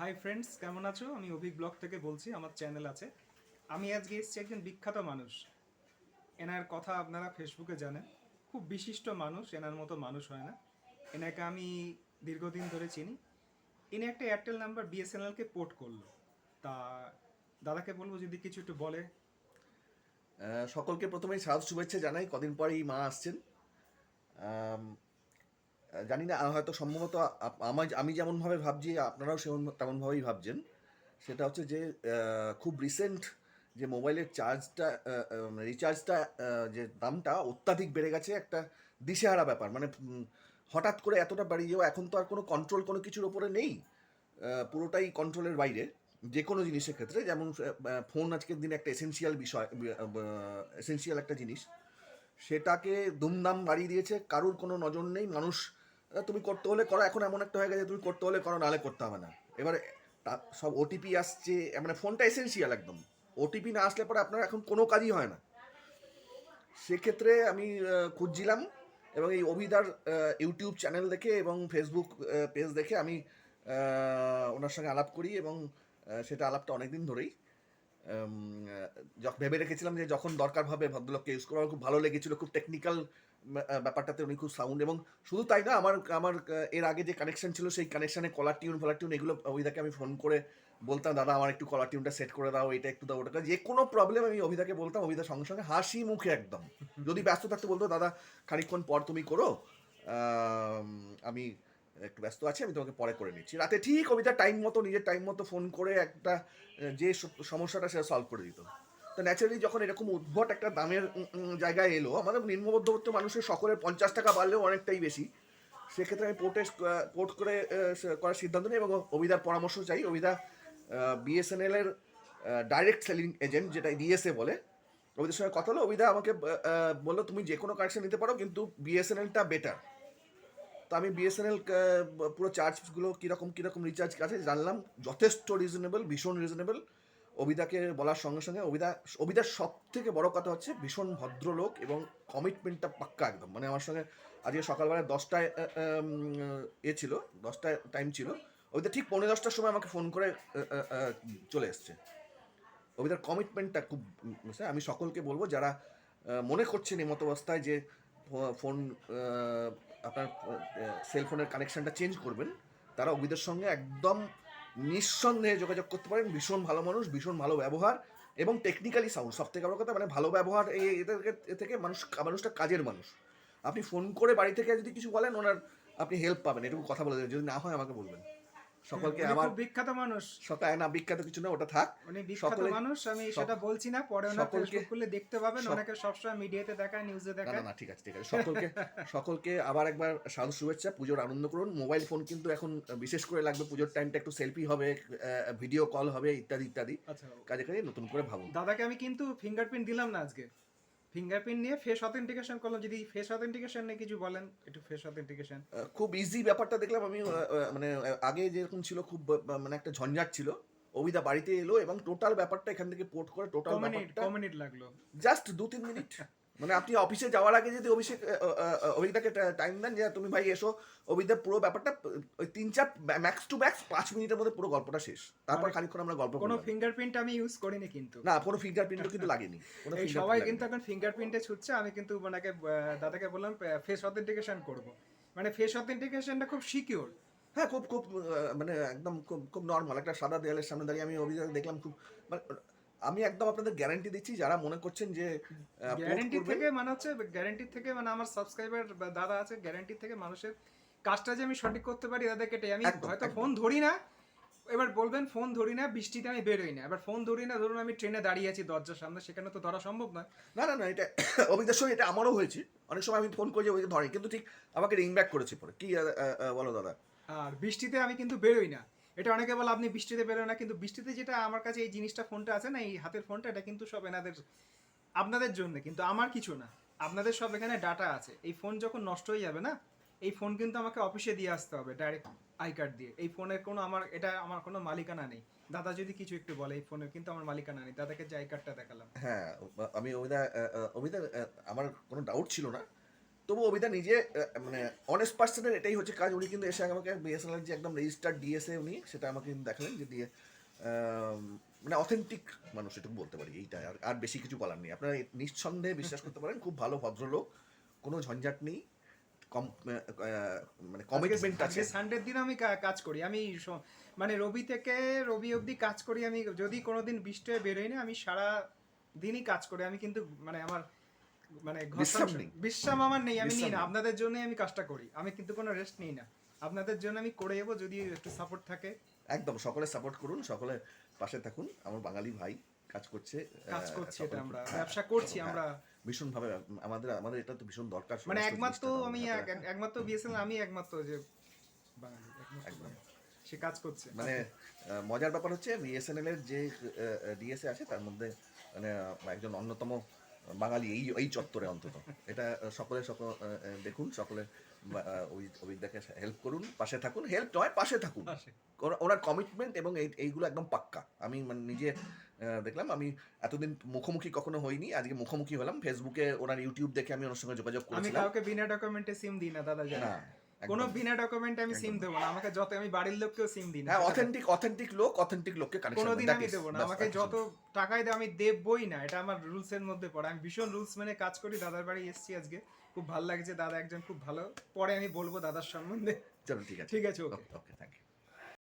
Hi friends কেমন আছো? আমি অভিক ব্লগ থেকে বলছি, আমার চ্যানেল আছে। আমি আজকে এসেছি একজন বিখ্যাত মানুষ। এনার কথা আপনারা ফেসবুকে জানেন। খুব বিশিষ্ট মানুষ, এনার মতো মানুষ হয় না। এনাকে আমি দীর্ঘদিন ধরে চিনি। ইনি একটা এয়ারটেল নাম্বার বিএসএনএলকে পোর্ট করল। তা দাদাকে বলব যদি কিছু একটু বলে। সকলকে প্রথমেই স্বাগত শুভেচ্ছা জানাই। কদিন পরেই মা আসছেন। জানি না হয়তো সম্ভবত আমার আমি যেমনভাবে ভাবছি, আপনারাও সেমন তেমনভাবেই ভাবছেন। সেটা হচ্ছে যে খুব রিসেন্ট যে মোবাইলের চার্জটা রিচার্জটা যে দামটা অত্যাধিক বেড়ে গেছে একটা দিশেহারা ব্যাপার। মানে হঠাৎ করে এতটা বাড়িয়ে যাওয়া, এখন তো আর কোনো কন্ট্রোল কোনো কিছুর ওপরে নেই। পুরোটাই কন্ট্রোলের বাইরে, যে কোনো জিনিসের ক্ষেত্রে। যেমন ফোন আজকের দিনে একটা এসেনশিয়াল বিষয় এসেনশিয়াল একটা জিনিস। সেটাকে দুমদাম বাড়িয়ে দিয়েছে, কারুর কোনো নজর নেই। মানুষ তুমি করতে হলে করো, এখন এমন একটা হয়ে গেছে, তুমি করতে হলে করো, নাহলে করতে হবে না। এবারে সব ওটিপি আসছে মানে ফোনটা এসেনশিয়াল একদম। ওটিপি না আসলে পরে আপনার এখন কোনো কাজই হয় না। সেক্ষেত্রে আমি খুঁজছিলাম এবং এই অভিদার ইউটিউব চ্যানেল দেখে এবং ফেসবুক পেজ দেখে আমি ওনার সঙ্গে আলাপ করি এবং সেটা আলাপটা অনেকদিন ধরেই ভেবে রেখেছিলাম যে যখন দরকার হবে ভদ্রলোককে ইউজ করা খুব ভালো লেগেছিল, খুব টেকনিক্যাল ব্যাপারটাতে উনি খুব সাউন্ড এবং শুধু তাই না, আমার আমার এর আগে যে কানেকশন ছিল সেই কানেকশানে কলার টিউন ফলার টিউন এগুলো অভিদাকে আমি ফোন করে বলতাম, দাদা, আমার একটু কলার টিউনটা সেট করে দাও, এটা একটু দাও, ওটা। যে কোনো প্রবলেম আমি অভিদাকে বলতাম অভিদার সঙ্গে সঙ্গে হাসি মুখে একদম। যদি ব্যস্ত থাকতে বলতো, দাদা, খানিকক্ষণ পর তুমি করো, আমি একটু ব্যস্ত আছি, আমি তোমাকে পরে করে নিচ্ছি। রাতে ঠিক কবিতা টাইম মতো, নিজের টাইম মতো ফোন করে একটা যে সমস্যাটা সেটা সলভ করে দিত। তো ন্যাচারালি যখন এরকম উদ্ভট একটা দামের জায়গায় এলো, আমাদের নিম্নমধ্যবিত্ত মানুষের সকলের পঞ্চাশ টাকা বাড়লেও অনেকটাই বেশি। সেক্ষেত্রে আমি পোর্টে পোর্ট করে করার সিদ্ধান্ত নিই এবং অভিদার পরামর্শ চাই। অভিদা বিএসএনএল এর ডাইরেক্ট সেলিং এজেন্ট যেটা ডিএসএ বলে অভিদের সঙ্গে কথা হলো। অভিদা আমাকে বলল, তুমি যে কোনো কানেকশন নিতে পারো, কিন্তু বিএসএনএলটা বেটার তো আমি বিএসএনএল পুরো চার্জগুলো কীরকম কীরকম রিচার্জ আছে জানলাম। যথেষ্ট রিজনেবল ভীষণ রিজনেবল অবিদাকে বলার সঙ্গে সঙ্গে অবিদা অবিদার সব থেকে বড় কথা হচ্ছে ভীষণ ভদ্রলোক এবং কমিটমেন্টটা পাক্কা একদম। মানে আমার সঙ্গে আজকে সকালবেলা দশটায় এ ছিল, দশটায় টাইম ছিল। অবিদা ঠিক পৌনে দশটার সময় আমাকে ফোন করে চলে এসছে। অবিদার কমিটমেন্টটা খুব আমি সকলকে বলব যারা মনে করছেন এই মতো অবস্থায় যে ফোন আপনার সেল ফোনের কানেকশনটা চেঞ্জ করবেন, তারা অভিদের সঙ্গে একদম নিঃসন্দেহে যোগাযোগ করতে পারেন। ভীষণ ভালো মানুষ, ভীষণ ভালো ব্যবহার এবং টেকনিক্যালি সাউন্ড সব থেকে বড় কথা মানে ভালো ব্যবহার এই এদের এ থেকে মানুষ, মানুষটা কাজের মানুষ। আপনি ফোন করে বাড়ি থেকে যদি কিছু বলেন, ওনার আপনি হেল্প পাবেন। এটুকু কথা বলে দেবেন। যদি না হয় আমাকে বলবেন। সকলকে আমার বিখ্যাত মানুষ। সকালে না বিখ্যাত কিছু না ওটা থাক। উনি বিখ্যাত মানুষ আমি সেটা বলছি না পরে ওনার ফেসবুক খুললে দেখতে পাবেন ওনাকে সবসময় মিডিয়াতে দেখায় নিউজে দেখায় না না ঠিক আছে ঠিক আছে। সকলকে সকলকে আবার একবার সাধু শুভেচ্ছা পুজোর আনন্দ করুন। মোবাইল ফোন কিন্তু এখন বিশেষ করে লাগবে পুজোর টাইমটা একটু সেলফি হবে ভিডিও কল হবে ইত্যাদি ইত্যাদি। আচ্ছা। কাজে কাজে নতুন করে ভাবুন। দাদাকে আমি কিন্তু ফিঙ্গারপ্রিন্ট দিলাম না আজকে। ফিঙ্গারপ্রিন্ট নিয়ে ফেস অথেন্টিকেশন করলাম। যদি ফেস অথেন্টিকেশন নিয়ে কিছু বলেন একটু ফেস অথেন্টিকেশন খুব ইজি ব্যাপারটা দেখলাম আমি মানে আগে যেরকম ছিল খুব মানে একটা ঝঞ্ঝাট ছিল। অভিদা বাড়িতে এলো এবং টোটাল ব্যাপারটা এখান থেকে পোর্ট করে টোটাল ব্যাপারটা কমিনিট লাগল। জাস্ট দু তিন মিনিট মানে আপনি অফিসে যাওয়ার আগে যদি অভিষেক অভিদাকে টাইম দেন যে তুমি ভাই এসো অভিজ্ঞতা পুরো ব্যাপারটা ওই তিন চার ম্যাক্স টু ম্যাক্স পাঁচ মিনিটের মধ্যে পুরো গল্পটা শেষ। তারপর খানিকক্ষণ আমরা গল্প কোনো ফিঙ্গারপ্রিন্ট আমি ইউজ করিনি কিন্তু। না কোনো ফিঙ্গারপ্রিন্টও কিন্তু লাগেনি। সবাই কিন্তু এখন ফিঙ্গারপ্রিন্টে ছুটছে আমি কিন্তু ওনাকে দাদাকে বললাম ফেস অথেন্টিকেশন করব। মানে ফেস অথেন্টিকেশনটা খুব সিকিউর হ্যাঁ খুব খুব মানে একদম খুব খুব নর্মাল একটা সাদা দেয়ালের সামনে দাঁড়িয়ে আমি অভিযোগ দেখলাম খুব মানে আমি একদম আপনাদের গ্যারান্টি দিচ্ছি যারা মনে করছেন যে গ্যারেন্টি থেকে মানে হচ্ছে গ্যারেন্টি থেকে মানে আমার সাবস্ক্রাইবার দাদা আছে গ্যারেন্টি থেকে মানুষের কাজটা যে আমি সঠিক করতে পারি তাদেরকে এটাই আমি হয়তো ফোন ধরি না। এবার বলবেন ফোন ধরি না বৃষ্টিতে আমি বেরোই না। এবার ফোন ধরি না ধরুন আমি ট্রেনে দাঁড়িয়ে আছি দরজার সামনে সেখানে তো ধরা সম্ভব নয়। না না না এটা অভিজ্ঞতার সঙ্গে এটা আমারও হয়েছে। অনেক সময় আমি ফোন করে ওই ধরে। কিন্তু ঠিক আমাকে রিং ব্যাক করেছে পরে। কি বলো দাদা? আর বৃষ্টিতে আমি কিন্তু বেরোই না। এটা অনেকে বলে, আপনি বৃষ্টিতে বেরোয় না। কিন্তু বৃষ্টিতে যেটা আমার কাছে এই জিনিসটা ফোনটা আছে না, এই হাতের ফোনটা, এটা কিন্তু সব এনাদের, আপনাদের জন্য, কিন্তু আমার কিছু না। আপনাদের সব এখানে ডাটা আছে। এই ফোন যখন নষ্ট হয়ে যাবে না, এই ফোন কিন্তু আমাকে অফিসে দিয়ে আসতে হবে ডাইরেক্ট আই কার্ড দিয়ে। এই ফোনের কোনো আমার, এটা আমার কোনো মালিকানা নেই। দাদা যদি কিছু একটু বলে, এই ফোনের কিন্তু আমার মালিকানা নেই। দাদাকে যে আই কার্ডটা দেখালাম। হ্যাঁ আমি অভিদা অভিদা আমার কোনো ডাউট ছিল না। তবু অবিদা নিজে মানে অনেস্ট পার্সনের এটাই হচ্ছে কাজ। উনি কিন্তু এসে আমাকে বিএসএনএল যে একদম রেজিস্টার ডিএসএ উনি সেটা আমাকে কিন্তু দেখালেন যে দিয়ে মানে অথেন্টিক মানুষ এটুকু বলতে পারি এইটা। আর আর বেশি কিছু বলার নেই। আপনারা নিঃসন্দেহে বিশ্বাস করতে পারেন খুব ভালো ভদ্রলোক কোনো ঝঞ্ঝাট নেই কম মানে কমিটমেন্ট আছে। সানডের দিন আমি কাজ করি। আমি মানে রবি থেকে রবি অবধি কাজ করি। আমি যদি কোনোদিন বৃষ্টি বেরোই না আমি সারা দিনই কাজ করি। আমি কিন্তু মানে আমার মানে বিশ্রাম আমার নেই আমি নিই না। আপনাদের জন্যই আমি কাজটা করি। আমি কিন্তু কোনো রেস্ট নিই না। আপনাদের জন্য আমি করে যাব যদি একটু সাপোর্ট থাকে। একদম সকলে সাপোর্ট করুন সকলে পাশে থাকুন। আমার বাঙালি ভাই কাজ করছে কাজ করছি এটা আমরা হ্যাঁ, ব্যবসা করছি হ্যাঁ, আমরা। ভীষণভাবে আমাদের আমাদের এটা তো ভীষণ দরকার মানে একমাত্র আমি একমাত্র বিএসএল আমি একমাত্র যে বাঙালি একদম। সে কাজ করছে। মানে মজার ব্যাপার হচ্ছে বিএসএনএল এর যে ডিএসএ আছে তার মধ্যে মানে একজন অন্যতম বাঙালি এই এই চত্বরে অন্তত। এটা সকলে সকল দেখুন সকলে অভিজ্ঞতাকে হেল্প করুন পাশে থাকুন হেল্প নয় পাশে থাকুন। ওরা- ওনার কমিটমেন্ট এবং এই এইগুলো একদম পাক্কা। আমি মানে নিজে দেখলাম আমি এতদিন মুখোমুখি কখনো হইনি আজকে মুখোমুখি হলাম। ফেসবুকে ওনার ইউটিউব দেখে আমি ওনার সঙ্গে যোগাযোগ আমি করেছিলাম। কাউকে বিনা ডকুমেন্টে সিম দিই না দাদা না। কোনো বিনা ডকুমেন্টে আমি সিম দেবো না আমাকে যত আমি বাড়ির লোককেও সিম দিই না হ্যাঁ অথেন্টিক অথেন্টিক লোক অথেন্টিক লোককে কানেকশন কোনোদিন আমি দেবো না আমাকে যত টাকাই দাও আমি দেবই না এটা আমার রুলস এর মধ্যে পড়ে। আমি ভীষণ রুলস মেনে কাজ করি দাদার বাড়ি এসেছি আজকে খুব ভালো লাগছে দাদা একজন খুব ভালো পরে আমি বলব দাদার সম্বন্ধে। চলো ঠিক আছে। ঠিক আছে ওকে। Okay thank thank